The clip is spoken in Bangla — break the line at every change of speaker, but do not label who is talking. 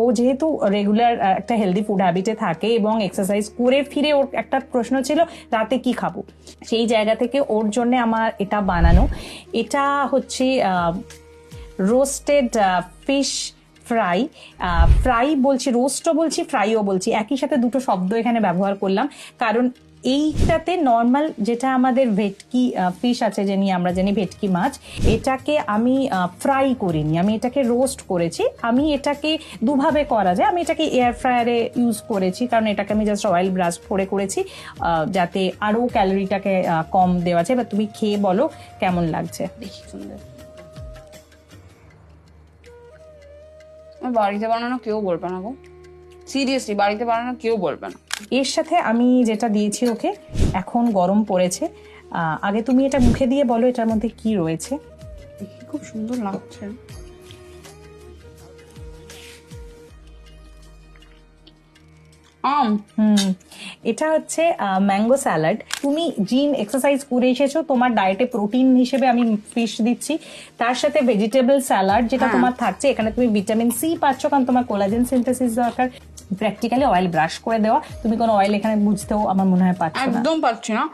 ও যেহেতু রেগুলার একটা হেলদি ফুড হ্যাবিটে থাকে এবং এক্সারসাইজ করে ফিরে ওর একটা প্রশ্ন ছিল, রাতে কি খাব? সেই জায়গা থেকে ওর জন্য আমার এটা বানানো। এটা হচ্ছে রোস্টেড ফিশ ফ্রাই ফ্রাই বলছি রোস্টও বলছি ফ্রাইও বলছি। একই সাথে দুটো শব্দ এখানে ব্যবহার করলাম। কারণ এইটাতে নর্মাল যেটা আমাদের ভেটকি ফিশ আছে যে নিয়ে আমরা জানি ভেটকি মাছ, এটাকে আমি ফ্রাই করিনি। আমি এটাকে রোস্ট করেছি। আমি এটাকে দুভাবে করা যায়। আমি এটাকে এয়ার ফ্রায়ারে ইউজ করেছি, কারণ এটাকে আমি জাস্ট অয়েল ব্রাশ করে করেছি যাতে আরও ক্যালোরিটাকে কম দেওয়া যায়। বা তুমি খেয়ে বলো কেমন লাগছে।
বাড়িতে বানানো কেউ বলবে না গো। সিরিয়াসলি বাড়িতে বানানো কেউ বলবে না।
এর সাথে আমি যেটা দিয়েছি ওকে এখন গরম পড়েছে। আগে তুমি এটা মুখে দিয়ে বলো এটার মধ্যে কি রয়েছে?
খুব সুন্দর লাগছে। আম।
হুম এটা হচ্ছে ম্যাঙ্গো স্যালাড। তুমি জিম এক্সারসাইজ করে এসেছ তোমার ডায়েটে প্রোটিন হিসেবে আমি ফিশ দিচ্ছি। তার সাথে ভেজিটেবল স্যালাড যেটা
হ্যাঁ।
তোমার থাকছে এখানে তুমি ভিটামিন সি পাচ্ছ কারণ তোমার কোলাজেন সিনথেসিস দরকার। প্র্যাকটিক্যালি অয়েল ব্রাশ করে দেওয়া। তুমি কোনো অয়েল এখানে বুঝতেও আমার মনে হয় পাচ্ছ
একদম পাচ্ছি না।